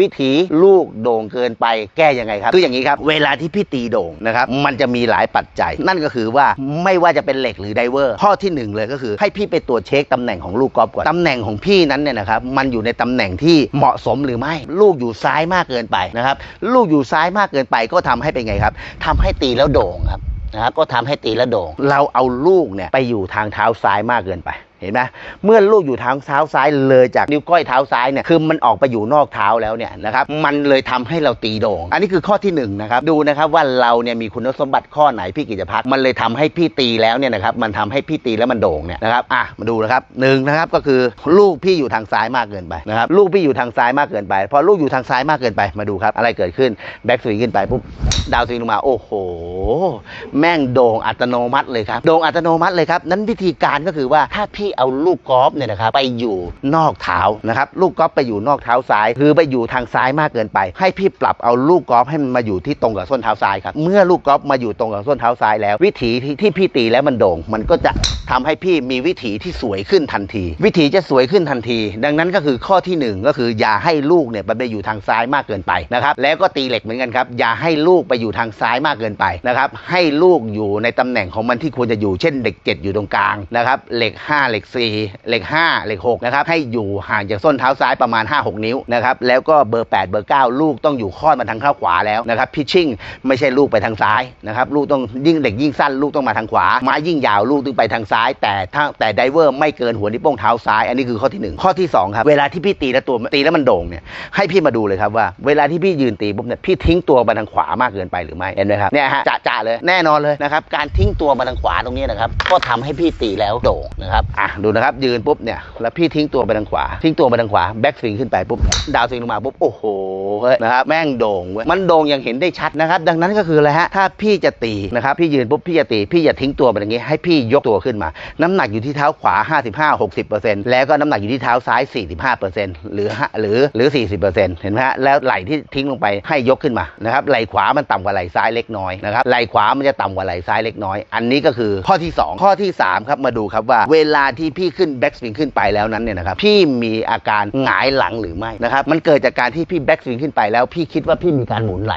วิถีลูกโด่งเกินไปแก้ยังไงครับคืออย่างนี้ครับ เวลาที่พี่ตีโด่งนะครับ มันจะมีหลายปัจจัย นั่นก็คือว่าไม่ว่าจะเป็นเหล็กหรือไดเวอร์ ข้อที่หนึ่งเลยก็คือ ให้พี่ไปตรวจเช็คตำแหน่งของลูกกอล์ฟก่อนตำแหน่งของพี่นั้นเนี่ยนะครับมันอยู่ในตำแหน่งที่เหมาะสมหรือไม่ ลูกอยู่ซ้ายมากเกินไปนะครับลูกอยู่ซ้ายมากเกินไปก็ทำให้เป็นไงครับทำให้ตีแล้วโด่งครับนะครับก็ทำให้ตีและโด่ง เราเอาลูกเนี่ยไปอยู่ทางเท้าซ้ายมากเกินไป เห็นไหมเมื่อลูกอยู่ทางเท้าซ้ายเลยจากนิ้วก้อยเท้าซ้ายเนี่ยคือมันออกไปอยู่นอกเท้าแล้วเนี่ยนะครับมันเลยทำให้เราตีโด่ง อันนี้คือข้อที่หนึ่งนะครับดูนะครับว่าเราเนี่ยมีคุณสมบัติข้อไหนพี่กิจพัฒน์มันเลยทำให้พี่ตีแล้วเนี่ยนะครับมันทำให้พี่ตีแล้วมันโด่งเนี่ยนะครับอะมาดูนะครับหนึ่งนะครับก็คือลูกพี่อยู่ทางซ้ายมากเกินไปนะครับลูกพี่อยู่ทางซ้ายมากเกินไป พอลูกอยู่ทางซ้ายมากเกินไปมาดูครับอะไรเกิดขึ้นแบ็กสวิงขึ้นไปปุ๊บดาวสวิงลงมาโอ้โห แม่งโด่งอัตโนมัติเลยครับโด่งอัตโนมัติเลยครับนั้นวิธีการก็คือว่าถ้าพี่เอาลูกกอล์ฟเนี่ยนะครับไปอยู่นอกเท้านะครับลูกกอล์ฟไปอยู่นอกเท้าซ้าย คือไปอยู่ทางซ้ายมากเกินไป ให้พี่ปรับเอาลูกกอล์ฟให้มันมาอยู่ที่ตรงกับส้นเท้าซ้ายครับเมื่อลูกกอล์ฟมาอยู่ตรงกับส้นเท้าซ้ายแล้ว วิถีที่พี่ตีแล้วมันโด่ง มันก็จะทำให้พี่มีวิถีที่สวยขึ้นทันที วิถีจะสวยขึ้นทันที ดังนั้นก็คือข้อที่หนึ่งก็คืออย่าให้ลูกเนี่ยไปอยู่ทางซ้ายมากเกินไปนะครับแล้วก็ตีเหล็กเหมือนกันครับอย่าให้ลูกไปอยู่ทางซ้ายมากเกินไปนะครับให้ลูกอยู่ในตำแหน่งของมันที่ควรจะอยู่เช่นเหล็ก 7 อยู่ตรงกลางนะครับเหล็ก 5 เหล็ก4 เหล็ก 5 เหล็ก6นะครับให้อยู่ห่างจากส้นเท้าซ้ายประมาณ 5-6 นิ้วนะครับแล้วก็เบอร์ 8 เบอร์ 9 ลูกต้องอยู่ข้อมาทางเท้าขวาแล้วนะครับพิชชิ่งไม่ใช่ลูกไปทางซ้ายนะครับลูกต้องยิ่งเด็กยิ่งสั้นลูกต้องมาทางขวาไม้ยิ่งยาวลูกต้องไปทางซ้าย แต่ถ้าแต่ไดเวอร์ไม่เกินหัวนิ้วโป้งเท้าซ้าย อันนี้คือข้อที่หนึ่งข้อที่สองครับเวลาที่พี่ตีแล้วตัวตีแล้วมันโด่งเนี่ยให้พี่มาดูเลยครับว่าเวลาที่พี่ยืนตีปุ๊บเนี่ยพี่ทิ้งตัวมาทางขวามากเกินไปหรือไม่เห็นไหมครับเนี่ยฮะจะจะเลยแน่นอนเลยนะครับการทิ้งตัวมาทางขวาตรงนี้นะครับก็ทำให้พี่ตีแล้วโด่งนะครับอะดูนะครับยืนปุ๊บเนี่ยแล้วพี่ทิ้งตัวไปทางขวา ทิ้งตัวไปทางขวาแบ็กสวิงขึ้นไปปุ๊บดาวสวิงลงมาปุ๊บโอ้โหเฮ้ยนะครับแม่งโด่งเว้ยมันโด่งอย่างเห็นได้ชัดนะครับ ดังนั้นก็คืออะไรฮะถ้าพี่จะตีนะครับพี่ยืนปุ๊บพี่จะตีพี่อย่าทิ้งตัวไปอย่างงี้ให้พี่ยกตัวขึ้นมา น้ำหนักอยู่ที่เท้าขวา 55 60แล้วก็น้ำหนักอยู่ที่เท้าซ้าย 45หรือห้าหรือหรือ 40เห็นไหมฮะแล้วไหล่ที่ทิ้งลงไปให้ยกขึ้นมานะครับไหล่ขวามันต่ำกว่าไหล่ซ้ายเล็กน้อยนะครับไหล่ขวามันจะต่ำกว่าไหล่ซ้ายเล็กน้อย อันนี้ก็คือข้อที่ 2 ข้อที่3ครับมาดูครับว่าเวลาที่พี่ขึ้นแบ็กสวิงขึ้นไปแล้วนั้นเนี่ยนะครับพี่มีอาการหงายหลังหรือไม่นะครับมันเกิดจากการที่พี่แบ็กสวิงขึ้นไปแล้วพี่คิดว่าพี่มีการหมุนไหล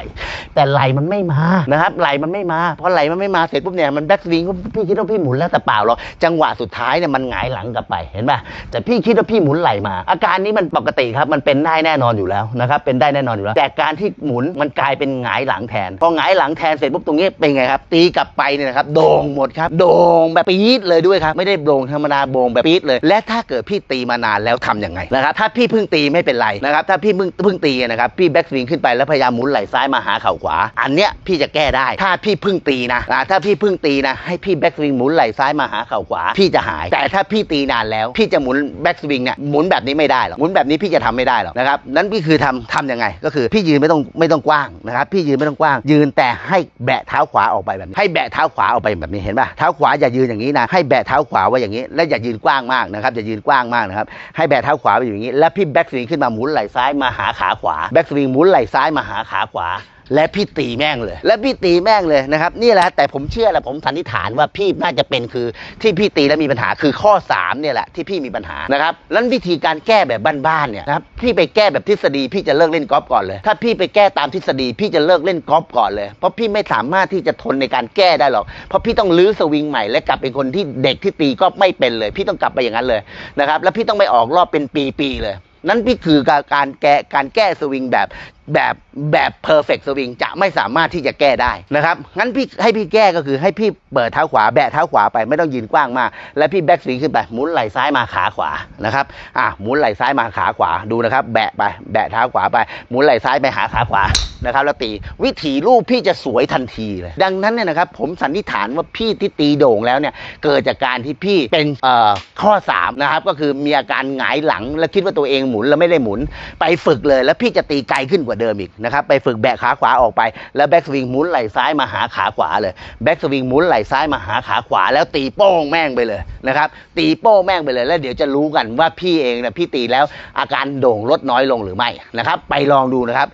แต่ไหลมันไม่มานะครับไหลมันไม่มาพอไหลมันไม่มาเสร็จปุ๊บเนี่ยมันแบ็กสวิงพี่คิดว่าพี่หมุนแล้วแต่เปล่าหรอกจังหวะสุดท้ายเนี่ยมันหงายหลังกลับไปเห็นป่ะแต่พี่คิดว่าพี่หมุนไหลมา อาการนี้มันปกติครับมันเป็นได้แน่นอนอยู่แล้วนะครับเป็นได้แน่นอนอยู่แล้ว แต่การที่หมุนมันกลายเป็นหงายหลังแทนพอหงายหลังแทนเสร็จปุ๊บตรงนี้เป็นไงครับ ตีกลับไปเนี่ยนะครับโด่งหมดครับโด่งแบบปี๊ดเลยด้วยครับไม่ได้โด่งธรรมดาโด่งแบบปี๊ดเลย และถ้าเกิดพี่ตีมานานแล้วทำยังไงนะครับถ้าพี่เพิ่งตีไม่เป็นไรนะครับถ้าพี่เพิ่งเพิ่งตีนะครับพี่แบ็กสวิงขึ้นไปแล้วพยายามหมุนไหลซ้ายมาหาเข่าขวา อันเนี้ยพี่จะแก้ได้ ถ้าพี่พิ่งตีนะอ่าถ้าพี่พิ่งตีนะ ให้พี่แบ็กสวิงหมุนไหล่ซ้ายมาหาเข่าขวา พี่จะหาย แต่ถ้าพี่ตีนานแล้ว พี่จะหมุนแบ็กสวิงเนี่ยหมุนแบบนี้ไม่ได้หรอกหมุนแบบนี้พี่จะทำไม่ได้หรอกนะครับนั้นพี่คือทำทำยังไง ก็คือพี่ยืนไม่ต้องไม่ต้องกว้างนะครับพี่ยืนไม่ต้องกว้าง ยืนแต่ให้แบะเท้าขวาออกไปแบบนี้ให้แบะเท้าขวาออกไปแบบนี้เห็นป่ะเท้าขวาอย่ายืนอย่างนี้นะให้แบะเท้าขวาไว้อย่างนี้ และอย่ายืนกว้างมากนะครับอย่ายืนกว้างมากนะครับให้แบะเท้าขวาไปอย่างนี้ แล้วพี่แบ็กสวิงขึ้นมาหมุนไหล่ซ้ายมาหาขาขวาแบ็กสวิงหมุนไหล่ซ้ายมาหาขาขวา และพี่ตีแม่งเลย และพี่ตีแม่งเลยนะครับนี่แหละแต่ผมเชื่อแหละผมสันนิษฐานว่าพี่น่าจะเป็นคือที่พี่ตีแล้วมีปัญหาคือข้อ 3เนี่ยแหละที่พี่มีปัญหานะครับแล้ววิธีการแก้แบบบ้านๆเนี่ยนะครับพี่ไปแก้แบบทฤษฎีพี่จะเลิกเล่นกอล์ฟก่อนเลย ถ้าพี่ไปแก้ตามทฤษฎีพี่จะเลิกเล่นกอล์ฟก่อนเลย เพราะพี่ไม่สามารถที่จะทนในการแก้ได้หรอกเพราะพี่ต้องลื้อสวิงใหม่และกลับเป็นคนที่เด็กที่ตีก็ไม่เป็นเลย พี่ต้องกลับไปอย่างนั้นเลยนะครับแล้วพี่ต้องไม่ออกรอบเป็นปีๆเลยนั่นพี่คือการการแก้การแก้สวิงแบบ แบบแบบเพอร์เฟกต์สวิงจะไม่สามารถที่จะแก้ได้นะครับงั้นพี่ให้พี่แก้ก็คือให้พี่เปิดเท้าขวาแบะเท้าขวาไปไม่ต้องยืนกว้างมาก แล้วพี่แบ็กสวิงขึ้นไปหมุนไหล่ซ้ายมาขาขวานะครับอะหมุนไหล่ซ้ายมาขาขวาดูนะครับ แบะไปแบะเท้าขวาไปหมุนไหล่ซ้ายไปหาขาขวานะครับแล้วตีวิถีลูกพี่จะสวยทันทีเลย ดังนั้นเนี่ยนะครับผมสันนิษฐานว่าพี่ที่ตีโด่งแล้วเนี่ยเกิดจากการที่พี่เป็นเอ่อข้อ3นะครับก็คือมีอาการหงายหลัง แล้วคิดว่าตัวเองหมุนแล้วไม่ได้หมุนไปฝึกเลย แล้วพี่จะตีไกลขึ้นกว่าเดิมอีกนะครับไปฝึกแบกขาขวาออกไป แล้วแบ็กสวิงหมุนไหล่ซ้ายมาหาขาขวาเลยแบ็กสวิงหมุนไหล่ซ้ายมาหาขาขวา แล้วตีโป้งแม่งไปเลยนะครับตีโป้งแม่งไปเลย แล้วเดี๋ยวจะรู้กันว่าพี่เองเนี่ยพี่ตีแล้วอาการโด่งลดน้อยลงหรือไม่นะครับไปลองดูนะครับ